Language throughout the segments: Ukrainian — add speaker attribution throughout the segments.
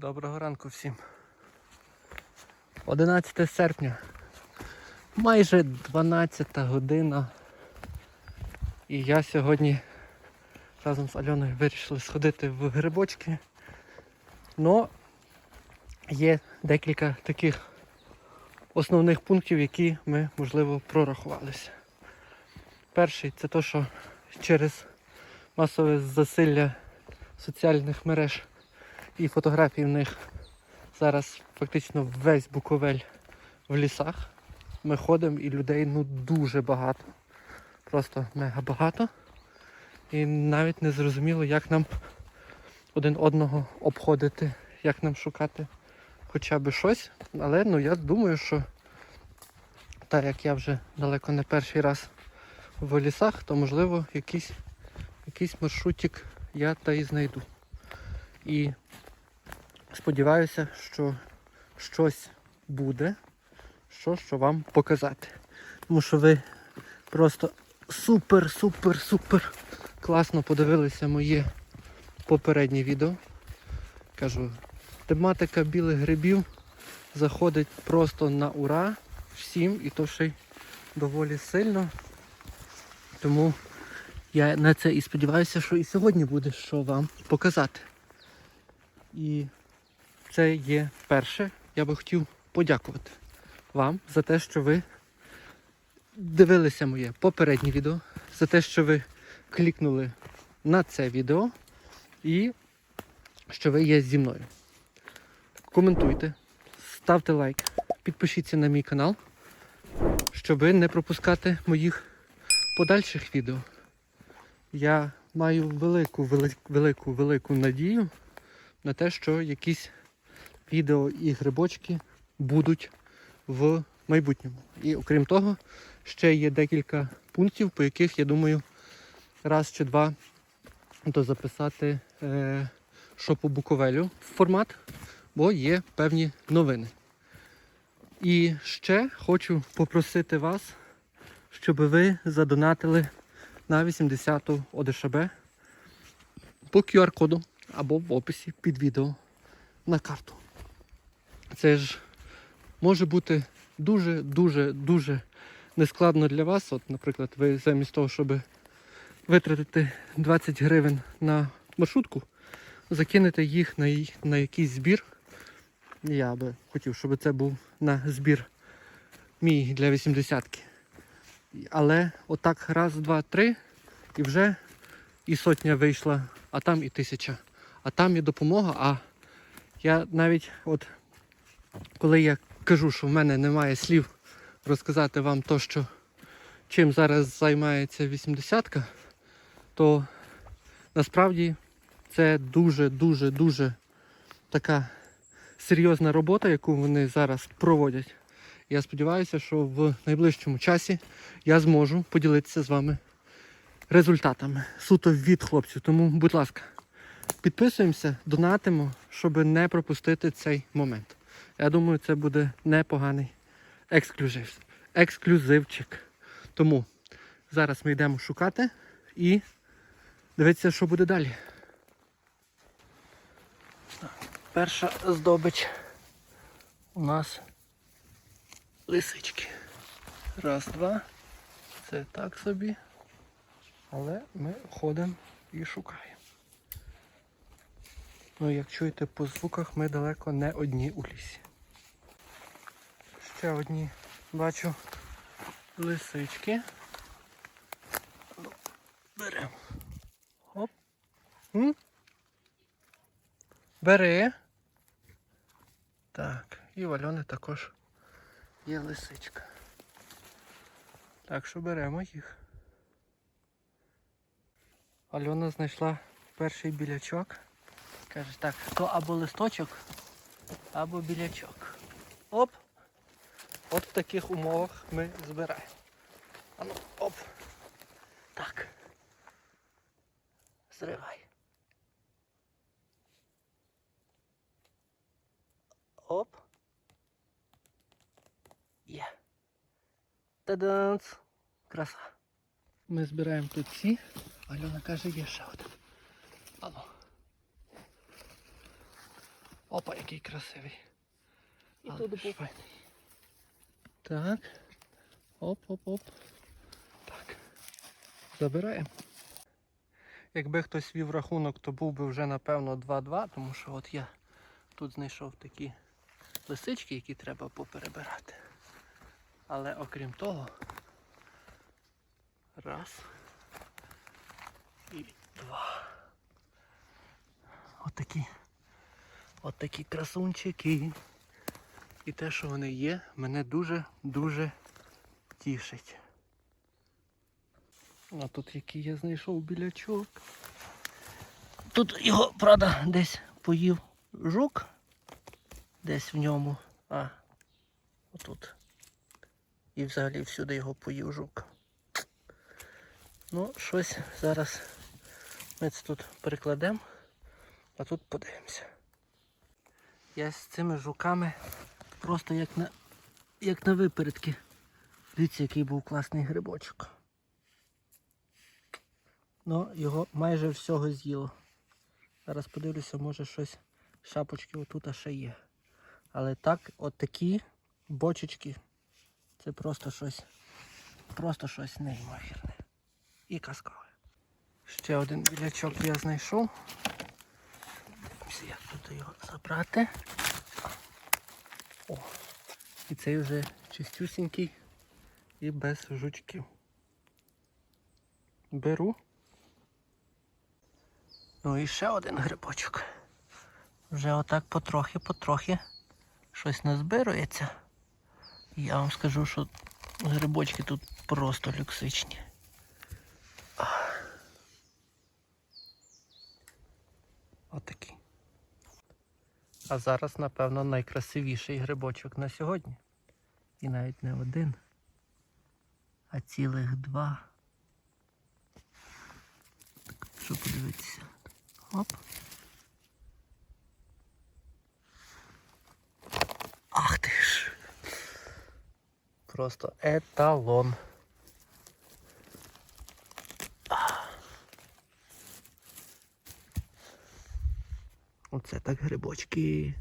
Speaker 1: Доброго ранку всім. 11 серпня. Майже 12 година. І я сьогодні разом з Альоною вирішили сходити в грибочки. Но є декілька таких основних пунктів, які ми, можливо, прорахувалися. Перший це то, що через масове засилля соціальних мереж і фотографій в них зараз фактично весь Буковель в лісах. Ми ходимо і людей ну дуже багато. Просто мега багато. І навіть не зрозуміло, як нам один одного обходити, як нам шукати хоча б щось. Але ну я думаю, що так як я вже далеко не перший раз в лісах, то можливо якийсь, якийсь маршрутик я та і знайду. І сподіваюся, що щось буде, що, що вам показати. Тому що ви просто супер, супер, супер класно подивилися моє попереднє відео. Кажу, тематика білих грибів заходить просто на ура всім і то ще й доволі сильно. Тому я на це і сподіваюся, що і сьогодні буде що вам показати. І це є перше. Я би хотів подякувати вам за те, що ви дивилися моє попереднє відео, за те, що ви клікнули на це відео і що ви є зі мною. Коментуйте, ставте лайк, підпишіться на мій канал, щоб не пропускати моїх подальших відео. Я маю велику, велику, велику, велику надію на те, що якісь відео і грибочки будуть в майбутньому. І окрім того, ще є декілька пунктів, по яких я думаю раз чи два дозаписати е, що по Буковелю в формат, бо є певні новини. І ще хочу попросити вас, щоб ви задонатили на 80-ту ОДШБ по QR-коду або в описі під відео на карту. Це ж може бути дуже-дуже дуже нескладно для вас. От, наприклад, ви замість того, щоб витратити 20 гривень на маршрутку, закинете їх на, на якийсь збір. Я би хотів, щоб це був на збір мій для 80-ки. Але отак раз, два, три, і вже і сотня вийшла, а там і тисяча. А там і допомога. А я навіть, от коли я кажу, що в мене немає слів розказати вам то, що чим зараз займається 80-ка, то насправді це дуже-дуже дуже така серйозна робота, яку вони зараз проводять. Я сподіваюся, що в найближчому часі я зможу поділитися з вами результатами суто від хлопців. Тому, будь ласка, підписуємося, донатимо, щоб не пропустити цей момент. Я думаю, це буде непоганий ексклюзив. ексклюзивчик. Тому зараз ми йдемо шукати і дивитися, що буде далі. Перша здобич у нас лисички. Раз, два. Це так собі. Але ми ходимо і шукаємо. Ну, як чуєте по звуках, ми далеко не одні у лісі. Ще одні бачу лисички. Ну, Беремо. Оп. Бери. Так, і в Альони також є лисичка. Так що беремо їх. Альона знайшла перший білячок. Каже, так, то або листочок, або білячок. Оп! От в таких умовах ми збираємо. Ану, оп. Так. Зривай. Оп. Є. Та-данц. Краса. Ми збираємо тут ці. Альона каже, є ще один. Опа, який красивий.
Speaker 2: І тут був.
Speaker 1: Так. Оп-оп-оп. Так. Забираємо. Якби хтось вів рахунок, то був би вже напевно 2-2, тому що от я тут знайшов такі лисички, які треба поперебирати. Але окрім того, раз і два. Отакі. Отакі красунчики. І те, що вони є, мене дуже-дуже тішить. А тут який я знайшов білячок. Тут його, правда, десь поїв жук. Десь в ньому. А, отут. І взагалі всюди його поїв жук. Ну, щось зараз ми це тут перекладемо, а тут подивимося. Я з цими жуками просто як на, як на випередки. Дивіться, який був класний грибочок. Ну, його майже всього з'їло. Зараз подивлюся, може щось шапочки отут ще є. Але так, от такі бочечки. Це просто щось. Просто щось неймовірне. І казкове. Ще один білячок я знайшов. Як тут його забрати. О, і цей вже чистюсінький і без жучків. Беру. Ну і ще один грибочок. Вже отак потрохи-потрохи щось назбирується. Я вам скажу, що грибочки тут просто люксичні. Отакий. А зараз, напевно, найкрасивіший грибочок на сьогодні. І навіть не один, а цілих два. Що подивитися? Оп. Ах ти ж. Просто еталон. Оце так грибочки.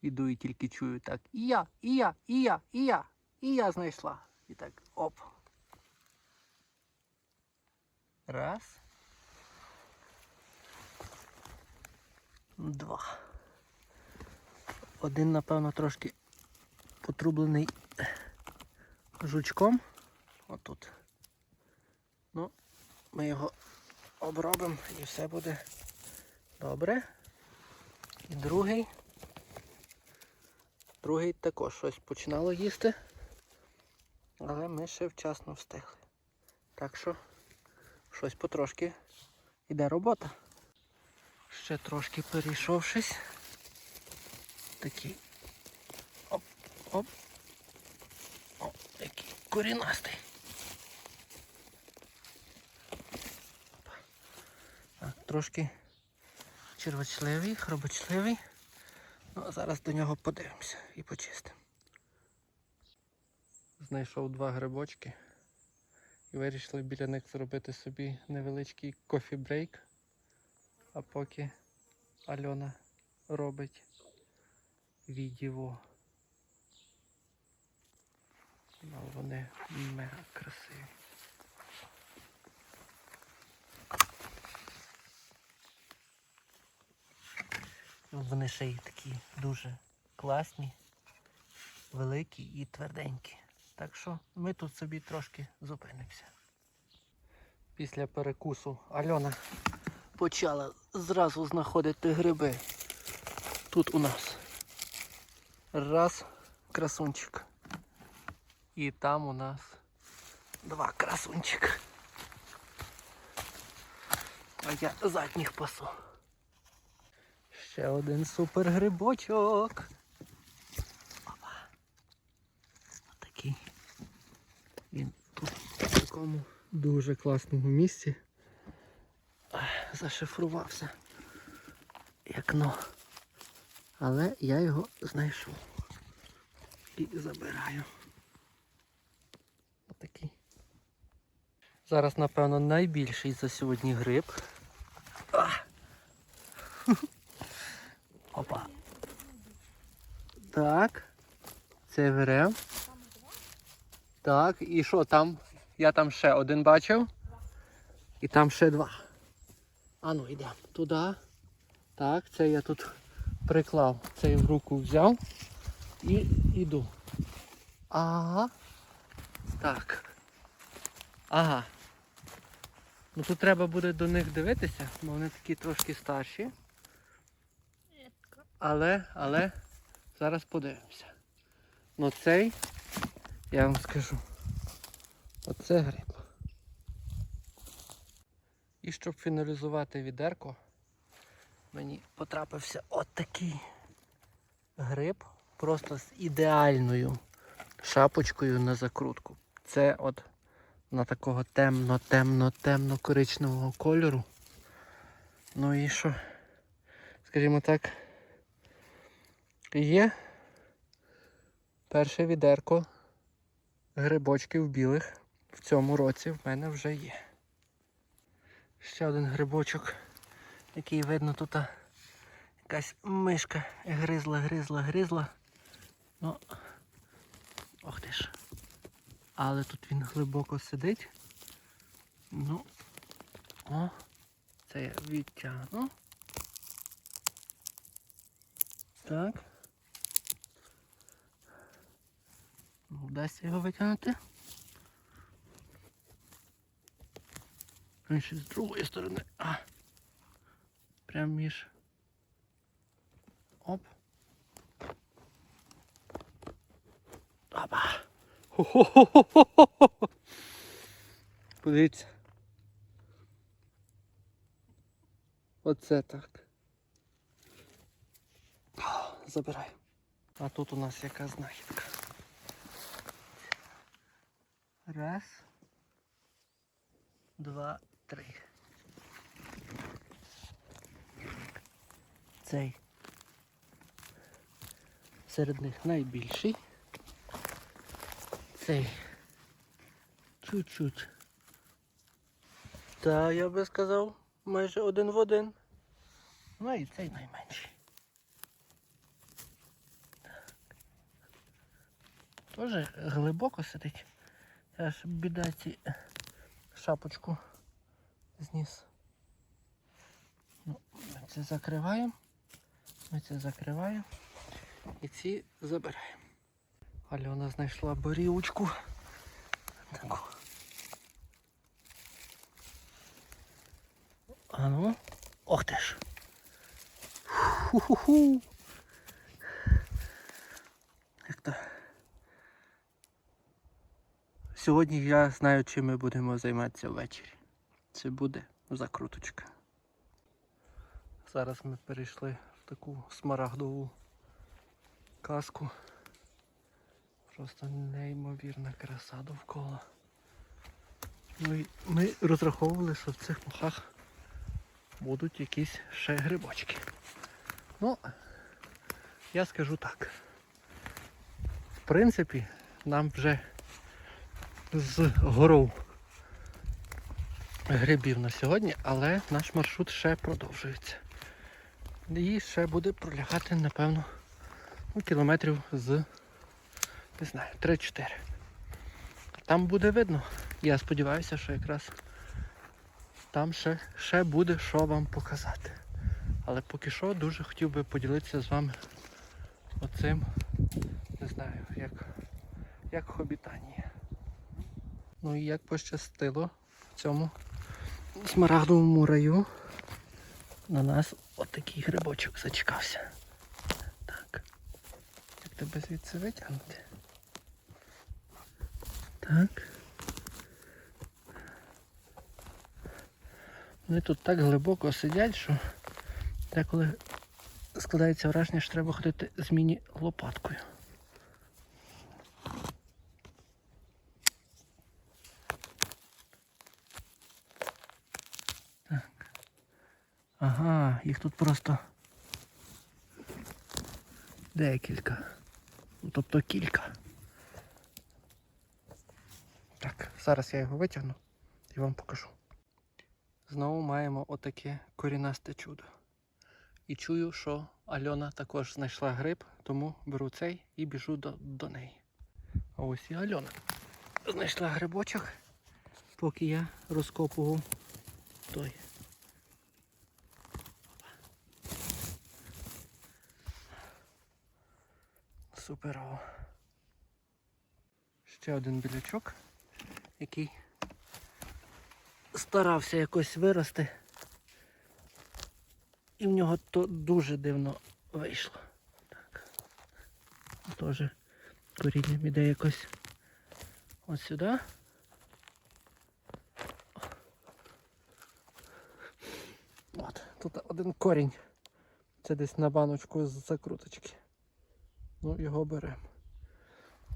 Speaker 1: Іду і тільки чую так. І я, і я, і я, і я, і я знайшла. І так оп. Раз. Два. Один, напевно, трошки потрублений жучком. Отут. Ну, ми його обробимо і все буде добре. І другий. Другий також щось починало їсти. Але ми ще вчасно встигли. Так що щось потрошки йде робота. Ще трошки перейшовшись. Такий. Оп, оп. Оп, який корінастий. Так, трошки червочливий, хробочливий. Ну, а зараз до нього подивимося і почистимо. Знайшов два грибочки і вирішили біля них зробити собі невеличкий кофі-брейк. А поки Альона робить відео. Ну, вони мега красиві. Вони ще й такі дуже класні, великі і тверденькі. Так що ми тут собі трошки зупинимося. Після перекусу Альона почала зразу знаходити гриби. Тут у нас. Раз красунчик. І там у нас два красунчик. А я задніх пасу. Ще один супер грибочок. Опа. Отакий. Він тут в такому дуже класному місці. Зашифрувався. Як но. Але я його знайшов. І забираю. Отакий. Зараз, напевно, найбільший за сьогодні гриб. А! Опа. Так. Це берем. Так, і що там? Я там ще один бачив. І там ще два. А ну йдемо туди. Так, це я тут приклав. Цей в руку взяв і йду. Ага. Так. Ага. Ну тут треба буде до них дивитися, бо вони такі трошки старші. Але, але зараз подивимося. Ну цей, я вам скажу. Оце гриб. І щоб фіналізувати відерко, мені потрапився от такий гриб, просто з ідеальною шапочкою на закрутку. Це от на такого темно-темно-темно-коричневого кольору. Ну і що? Скажімо так, є перше відерко грибочків білих в цьому році в мене вже є. Ще один грибочок, який видно тут якась мишка гризла, гризла, гризла. Ну, ох ти ж. Але тут він глибоко сидить. Ну, о, це я відтягну. Так. Ну, Вдасться його витягнути. Він ще з другої сторони. А. Прям між. Оп. Опа. Хо-хо-хо-хо-хо-хо. Подивіться. Оце так. Забирай. А тут у нас яка знахідка. Раз. Два, три. Цей серед них найбільший. Цей чуть-чуть. Та я би сказав майже один в один. Ну і цей найменший. Теж глибоко сидить. Я ж біда ці шапочку зніс. Ну, ми це закриваємо. Ми це закриваємо. І ці забираємо. Альона знайшла борівочку. Таку. А ну, ох ти ж. Ху-ху-ху. Як то. Сьогодні я знаю, чим ми будемо займатися ввечері. Це буде закруточка. Зараз ми перейшли в таку смарагдову казку. Просто неймовірна краса довкола. Ну і ми розраховували, що в цих мохах будуть якісь ще грибочки. Ну, я скажу так. В принципі, нам вже з горов грибів на сьогодні, але наш маршрут ще продовжується. І ще буде пролягати, напевно, ну, кілометрів з не знаю, 3-4. Там буде видно. Я сподіваюся, що якраз там ще, ще буде що вам показати. Але поки що дуже хотів би поділитися з вами оцим, не знаю, як, як хобітання. Ну і як пощастило в цьому смарагдовому раю на нас отакий грибочок зачекався. Так. Як тебе звідси витягнути? Так. Вони тут так глибоко сидять, що деколи складається враження, що треба ходити з міні-лопаткою. Так. Ага, їх тут просто декілька. Ну, тобто кілька. Так, зараз я його витягну і вам покажу. Знову маємо отаке корінасте чудо. І чую, що Альона також знайшла гриб, тому беру цей і біжу до, до неї. А ось і Альона. Знайшла грибочок, поки я розкопував той. Суперово. Ще один білячок, який старався якось вирости. І в нього то дуже дивно вийшло. Так. Теж корінням іде якось ось сюди. От, тут один корінь. Це десь на баночку з закруточки. Ну, його беремо.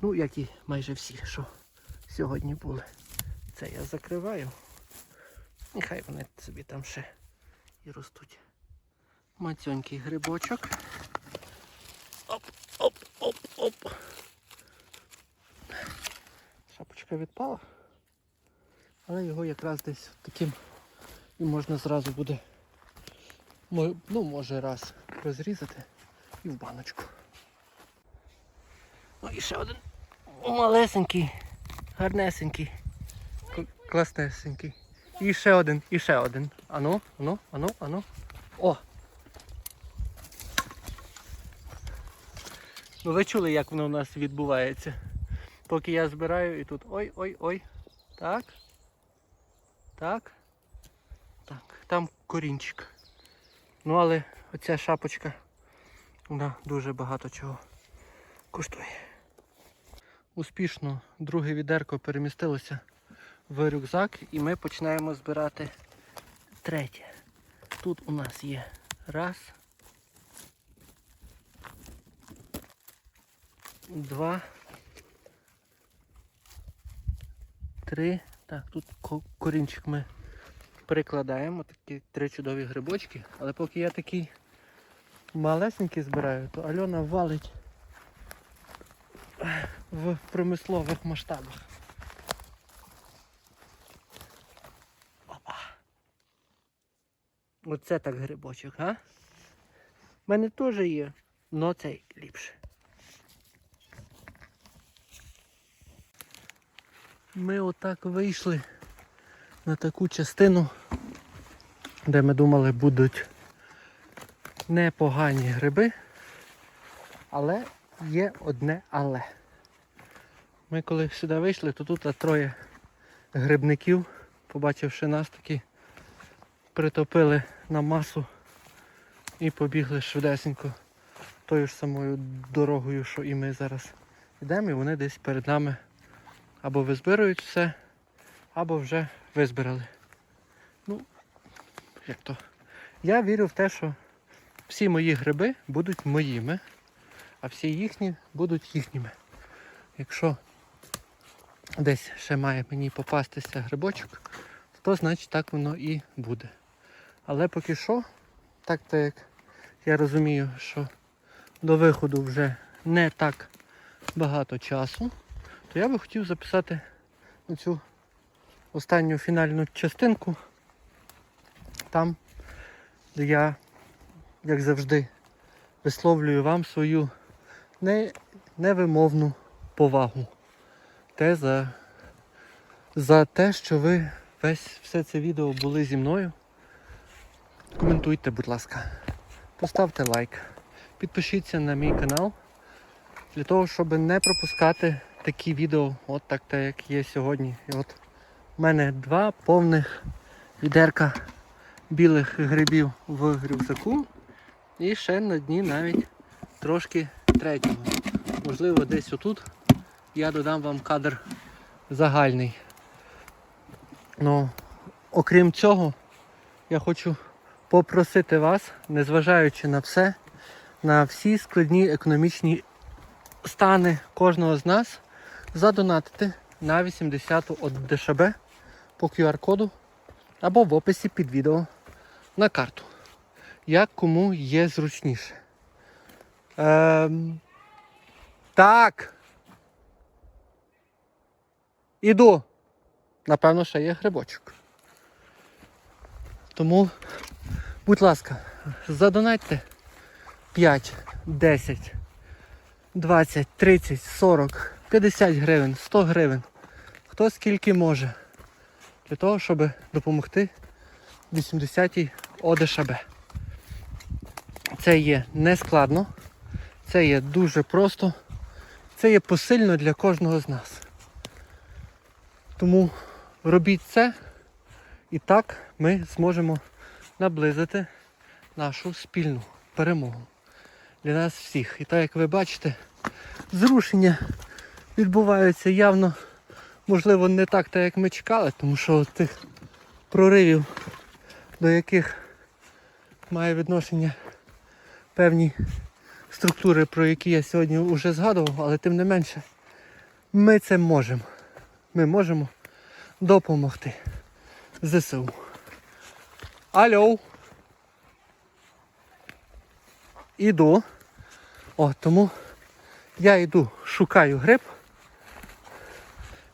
Speaker 1: Ну, як і майже всі, що сьогодні були. Це я закриваю. Нехай вони собі там ще і ростуть. Мацьонький грибочок. Оп, оп, оп, оп. Шапочка відпала. Але його якраз десь таким і можна зразу буде, ну може раз розрізати і в баночку. Ну і ще один малесенький, гарнесенький, класнесенький. І ще один, і ще один. Ану, ану, ану, ану. О! Ну ви чули, як воно у нас відбувається. Поки я збираю і тут ой-ой-ой. Так. Так. Так, там корінчик. Ну але оця шапочка, вона дуже багато чого коштує. Успішно друге відерко перемістилося в рюкзак і ми починаємо збирати третє. Тут у нас є раз, два, три. Так, тут корінчик ми прикладаємо, такі три чудові грибочки. Але поки я такий малесенький збираю, то Альона валить в промислових масштабах. Опа. Оце так грибочок, а? У мене теж є, але цей ліпше. Ми отак вийшли на таку частину, де ми думали будуть непогані гриби, але є одне але. Ми коли сюди вийшли, то тут троє грибників, побачивши нас такі, притопили на масу і побігли швидесенько тою ж самою дорогою, що і ми зараз йдемо, і вони десь перед нами або визбирують все, або вже визбирали. Ну, як то. Я вірю в те, що всі мої гриби будуть моїми, а всі їхні будуть їхніми. Якщо десь ще має мені попастися грибочок, то значить так воно і буде. Але поки що, так то як я розумію, що до виходу вже не так багато часу, то я би хотів записати цю останню фінальну частинку. Там, де я, як завжди, висловлюю вам свою не, невимовну повагу. Те за, за те, що ви весь все це відео були зі мною. Коментуйте, будь ласка. Поставте лайк. Підпишіться на мій канал для того, щоб не пропускати такі відео, от так те, як є сьогодні. І от у мене два повних відерка білих грибів в рюкзаку. І ще на дні навіть трошки третього. Можливо, десь отут я додам вам кадр загальний. Ну, окрім цього, я хочу попросити вас, незважаючи на все, на всі складні економічні стани кожного з нас, задонатити на 80 от ДШБ по QR-коду або в описі під відео на карту. Як кому є зручніше. Ем... Так. Іду. Напевно, ще є грибочок. Тому, будь ласка, задонатьте 5, 10, 20, 30, 40, 50 гривень, 100 гривень. Хто скільки може. Для того, щоб допомогти 80-й ОДШБ. Це є нескладно, це є дуже просто, це є посильно для кожного з нас. Тому робіть це і так ми зможемо наблизити нашу спільну перемогу для нас всіх. І так як ви бачите, зрушення відбуваються явно, можливо, не так, так як ми чекали, тому що тих проривів, до яких має відношення певні структури, про які я сьогодні вже згадував, але тим не менше, ми це можемо. Ми можемо допомогти ЗСУ. Алло. Іду. О, тому я йду, шукаю гриб.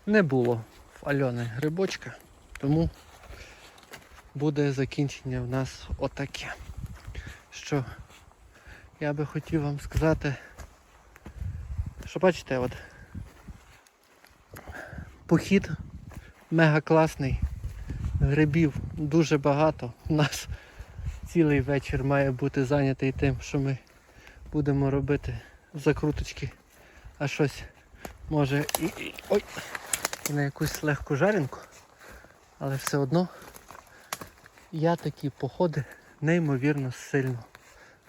Speaker 1: Не було в Альони грибочка, тому буде закінчення в нас отаке. Що я би хотів вам сказати, що бачите, от похід мега класний, грибів дуже багато. У нас цілий вечір має бути зайнятий тим, що ми будемо робити закруточки, а щось може і, ой, і на якусь легку жарінку. Але все одно я такі походи неймовірно сильно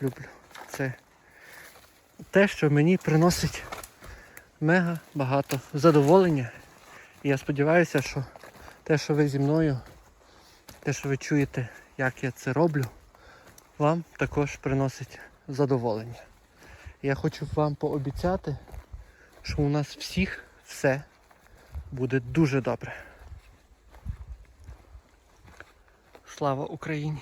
Speaker 1: люблю. Це те, що мені приносить мега багато задоволення. І я сподіваюся, що те, що ви зі мною, те, що ви чуєте, як я це роблю, вам також приносить задоволення. Я хочу вам пообіцяти, що у нас всіх все буде дуже добре. Слава Україні!